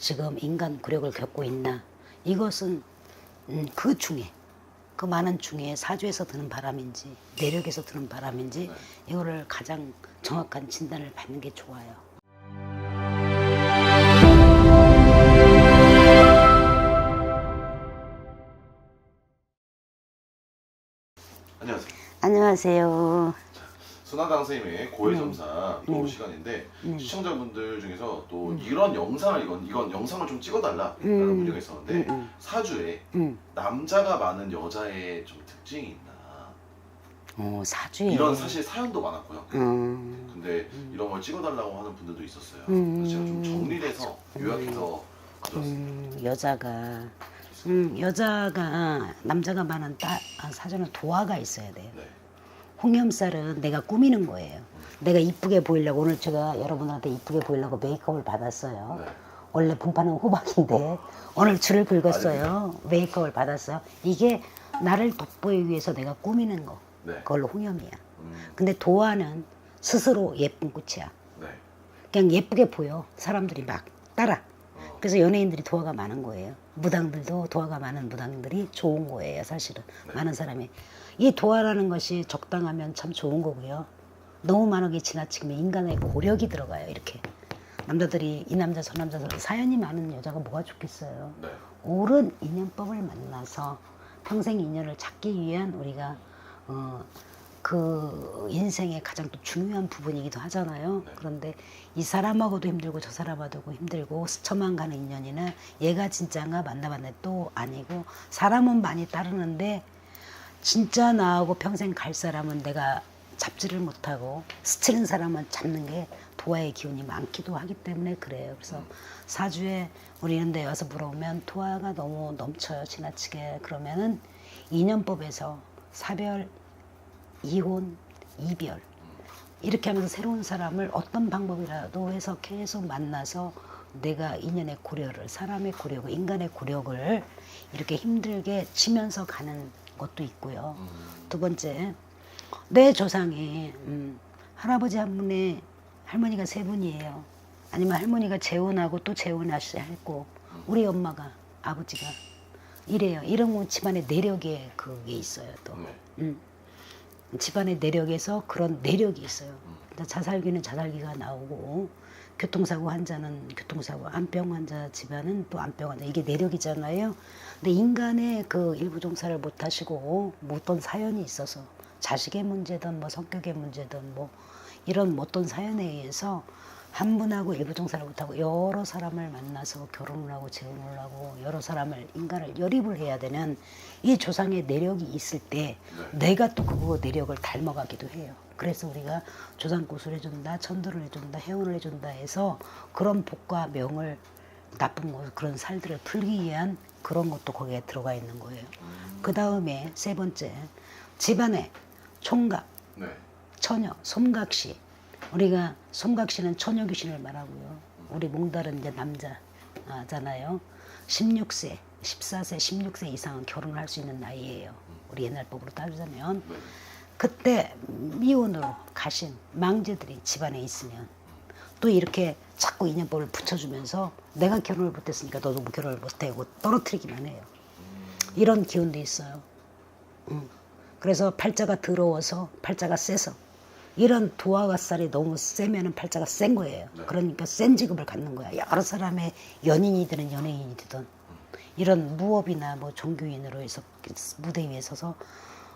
지금 인간 굴욕을 겪고 있나 이것은 음, 그 중에 그 많은 중에 사주에서 드는 바람인지 내력에서 드는 바람인지 네. 이거를 가장 정확한 진단을 받는 게 좋아요. 안녕하세요. 안녕하세요. 순화당 선생님의 고해점사 또 네. 시간인데 네. 시청자분들 중에서 또 이런 영상을 이건 이건 영상을 좀 찍어달라라는 음. 문의가 있었는데 음, 음. 사주에 음. 남자가 많은 여자의 좀 특징이 있나 어, 사주에 이런 사실 사연도 많았고요. 음. 근데 이런 걸 찍어달라고 하는 분들도 있었어요. 음. 그래서 제가 좀 정리해서 요약해서 가져왔습니다. 음, 여자가 음, 여자가 남자가 많은 따, 아, 사주는 도화가 있어야 돼요. 네. 홍염살은 내가 꾸미는 거예요. 내가 이쁘게 보이려고 오늘 제가 여러분한테 이쁘게 보이려고 메이크업을 받았어요. 네. 원래 분파는 호박인데 오늘 줄을 긁었어요. 메이크업을 받았어요. 이게 나를 돋보이기 위해서 내가 꾸미는 거. 네. 그걸로 홍염이야. 음, 근데 도화는 스스로 예쁜 꽃이야. 네. 그냥 예쁘게 보여. 사람들이 막 따라. 어, 그래서 연예인들이 도화가 많은 거예요. 무당들도 도화가 많은 무당들이 좋은 거예요, 사실은. 네. 많은 사람이. 이 도화라는 것이 적당하면 참 좋은 거고요. 너무 많게 지나치면 인간의 고력이 들어가요, 이렇게. 남자들이 이 남자 저 남자 저 사연이 많은 여자가 뭐가 좋겠어요. 네. 옳은 인연법을 만나서 평생 인연을 찾기 위한 우리가 어, 그 인생의 가장 또 중요한 부분이기도 하잖아요. 네. 그런데 이 사람하고도 힘들고 저 사람하고도 힘들고 스쳐만 가는 인연이나 얘가 진짜인가 만나봤는데 또 아니고 사람은 많이 따르는데 진짜 나하고 평생 갈 사람은 내가 잡지를 못하고 스치는 사람은 잡는 게 도화의 기운이 많기도 하기 때문에 그래요. 그래서 사주에 우리 이런 데 와서 물어보면 도화가 너무 넘쳐요. 지나치게. 그러면은 인연법에서 사별, 이혼, 이별 이렇게 하면서 새로운 사람을 어떤 방법이라도 해서 계속 만나서 내가 인연의 고려를 사람의 고력을 인간의 고력을 이렇게 힘들게 치면서 가는 것도 있고요. 음, 두 번째 내 조상에 음, 할아버지 한 분에 할머니가 세 분이에요. 아니면 할머니가 재혼하고 또 재혼하시고 우리 엄마가 아버지가 이래요. 이런 건 집안의 내력에 그게 있어요. 또 네. 음. 집안의 내력에서 그런 내력이 있어요. 그러니까 자살기는 자살기가 나오고 교통사고 환자는 교통사고, 암병 환자 집안은 또 암병 환자 이게 내력이잖아요. 근데 인간의 그 일부 종사를 못 하시고 뭐 어떤 사연이 있어서 자식의 문제든 뭐 성격의 문제든 뭐 이런 뭐 어떤 사연에 의해서 한 분하고 일부 종사를 못하고 여러 사람을 만나서 결혼을 하고 재혼을 하고 여러 사람을 인간을 열입을 해야 되는 이 조상의 내력이 있을 때 네. 내가 또 그거 내력을 닮아가기도 해요. 그래서 우리가 조상굿을 해준다, 천도를 해준다, 해운을 해준다 해서 그런 복과 명을 나쁜 것 그런 살들을 풀기 위한 그런 것도 거기에 들어가 있는 거예요. 그 다음에 세 번째 집안에 총각, 네. 처녀, 솜각시. 우리가 솜각시는 처녀 귀신을 말하고요. 우리 몽달은 이제 남자잖아요. 16세, 14세, 16세 이상은 결혼할 수 있는 나이예요. 우리 옛날 법으로 따지자면 네. 그때 미혼으로 가신 망제들이 집안에 있으면 또 이렇게 자꾸 인연법을 붙여주면서 내가 결혼을 못했으니까 너도 뭐 결혼을 못하고 떨어뜨리기만 해요. 이런 기운도 있어요. 음. 그래서 팔자가 더러워서 팔자가 세서 이런 도화가살이 너무 세면은 팔자가 센 거예요. 네. 그러니까 센 직업을 갖는 거야. 여러 사람의 연인이든 연예인이든 이런 무업이나 뭐 종교인으로 해서 무대 위에 서서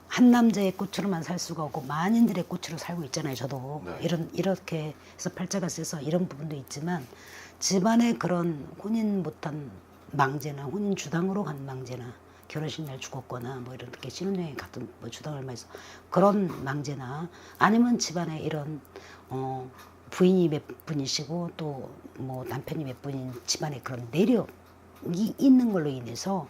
한 남자의 꽃으로만 살 수가 없고 만인들의 꽃으로 살고 있잖아요. 저도 네. 이런 이렇게 해서 팔자가 세서 이런 부분도 있지만 집안에 그런 혼인 못한 망제나 혼인 주당으로 간 망제나 결혼식 날 죽었거나 뭐 이렇게 신혼여행 같은 뭐 주당을 해서 그런 망제나 아니면 집안에 이런 어 부인이 몇 분이시고 또 뭐 남편이 몇 분인 집안에 그런 내력이 있는 걸로 인해서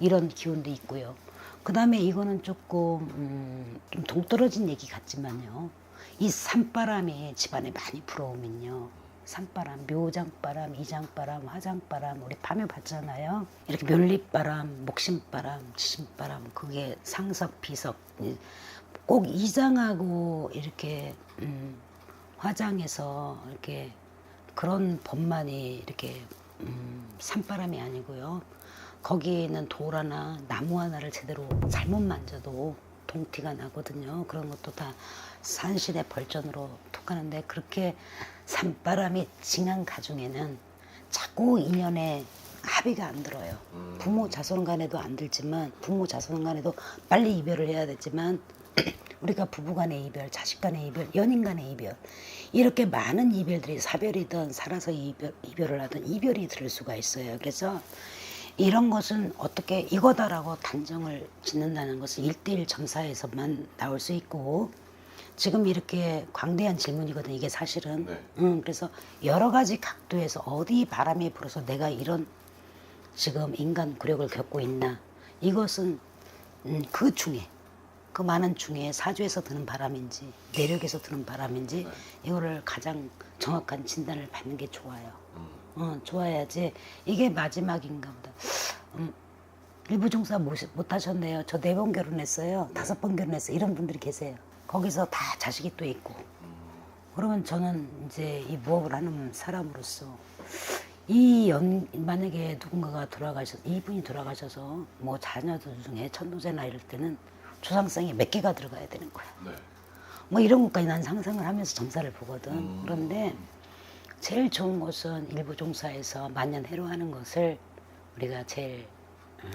이런 기운도 있고요. 그 다음에 이거는 조금 음, 좀 동떨어진 얘기 같지만요. 이 산바람이 집안에 많이 불어오면요. 산바람, 묘장바람, 이장바람, 화장바람 우리 밤에 봤잖아요. 이렇게 멸립바람, 목심바람, 지심바람 그게 상석, 비석 이- 꼭 이장하고 이렇게 음, 화장해서 이렇게 그런 법만이 이렇게 음, 산바람이 아니고요. 거기는 돌 하나, 나무 하나를 제대로 잘못 만져도 동티가 나거든요. 그런 것도 다 산신의 벌전으로 톡 하는데 그렇게 산바람이 징한 가중에는 자꾸 인연에 합의가 안 들어요. 음. 부모 자손 간에도 안 들지만 부모 자손 간에도 빨리 이별을 해야 되지만 우리가 부부 간의 이별, 자식 간의 이별, 연인 간의 이별 이렇게 많은 이별들이 사별이든 살아서 이별, 이별을 하든 이별이 들을 수가 있어요. 그래서 이런 것은 어떻게 이거다라고 단정을 짓는다는 것은 일대일 점사에서만 나올 수 있고 지금 이렇게 광대한 질문이거든 이게 사실은 네. 음, 그래서 여러 가지 각도에서 어디 바람이 불어서 내가 이런 지금 인간 굴욕을 겪고 있나 이것은 음, 그 중에 그 많은 중에 사주에서 드는 바람인지 내력에서 드는 바람인지 네. 이거를 가장 정확한 진단을 받는 게 좋아요. 음. 어, 좋아야지 이게 마지막인가 보다. 음, 일부 종사 못, 못 하셨네요. 저 네 번 결혼했어요. 다섯 번 결혼했어요. 이런 분들이 계세요. 거기서 다 자식이 또 있고. 그러면 저는 이제 이 무업을 하는 사람으로서 이 연, 만약에 누군가가 돌아가셔, 이분이 돌아가셔서 뭐 자녀들 중에 천도제나 이럴 때는 조상성이 몇 개가 들어가야 되는 거야. 네. 뭐 이런 것까지 난 상상을 하면서 점사를 보거든. 음. 그런데 제일 좋은 것은 일부 종사에서 만년해로 하는 것을 우리가 제일 어,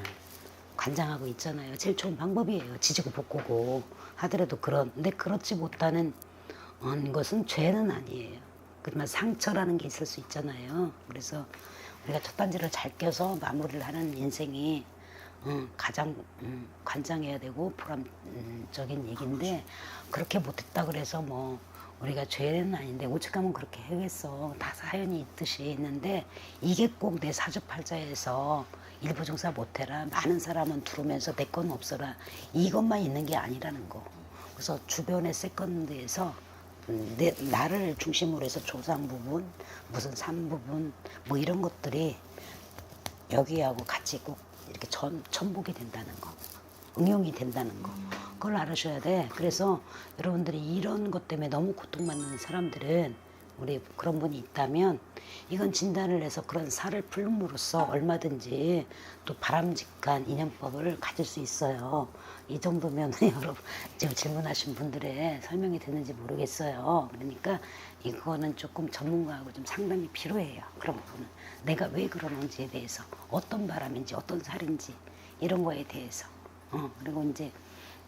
관장하고 있잖아요. 제일 좋은 방법이에요. 지지고 볶고 하더라도 그런. 근데 그렇지 못하는 어, 것은 죄는 아니에요. 그러면 상처라는 게 있을 수 있잖아요. 그래서 우리가 첫 단지를 잘 껴서 마무리를 하는 인생이 어, 가장 음, 관장해야 되고 보람적인 얘기인데 그렇게 못했다 그래서 뭐 우리가 죄는 아닌데 오죽하면 그렇게 해겠어 다 사연이 있듯이 있는데 이게 꼭 내 사주팔자에서 일부 종사 못해라 많은 사람은 두르면서 내 건 없어라 이것만 있는 게 아니라는 거 그래서 주변의 세컨드에서 음, 내 나를 중심으로 해서 조상 부분 무슨 산 부분 뭐 이런 것들이 여기하고 같이 꼭 이렇게 전, 전복이 된다는 거. 응용이 된다는 거. 그걸 알아셔야 돼. 그래서 여러분들이 이런 것 때문에 너무 고통받는 사람들은 우리 그런 분이 있다면 이건 진단을 해서 그런 살을 풀음으로써 얼마든지 또 바람직한 인연법을 가질 수 있어요. 이 정도면 여러분 지금 질문하신 분들의 설명이 됐는지 모르겠어요. 그러니까 이거는 조금 전문가하고 좀 상담이 필요해요. 그런 부분은 내가 왜 그러는지에 대해서 어떤 바람인지 어떤 살인지 이런 거에 대해서 어, 그리고 이제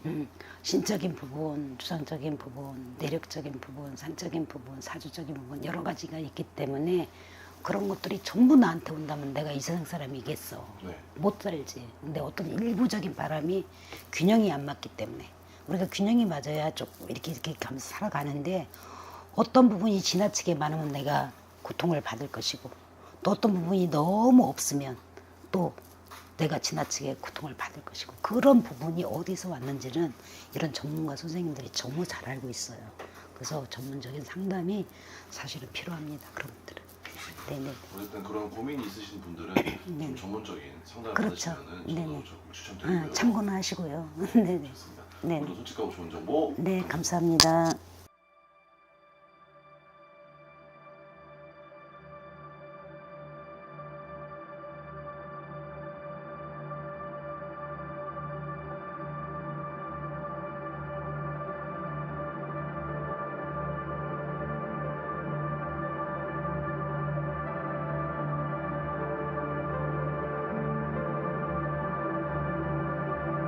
음, 신적인 부분, 주상적인 부분, 내력적인 부분, 산적인 부분, 사주적인 부분 여러 가지가 있기 때문에 그런 것들이 전부 나한테 온다면 내가 이 세상 사람이겠어. 네. 못 살지. 근데 어떤 일부적인 바람이 균형이 안 맞기 때문에 우리가 균형이 맞아야 조금 이렇게 이렇게 가면서 살아가는데 어떤 부분이 지나치게 많으면 내가 고통을 받을 것이고 또 어떤 부분이 너무 없으면 또 내가 지나치게 고통을 받을 것이고 그런 부분이 어디서 왔는지는 이런 전문가 선생님들이 너무 잘 알고 있어요. 그래서 전문적인 상담이 사실은 필요합니다. 그런 분들은. 네네. 어쨌든 그런 고민이 있으신 분들은 네. 좀 전문적인 상담을 그렇죠. 받으시면은 네네. 추천드리고요. 아, 참고는 하시고요. 네네. 좋습니다. 네. 오늘도 솔직하고 좋은 정보 네, 감사합니다.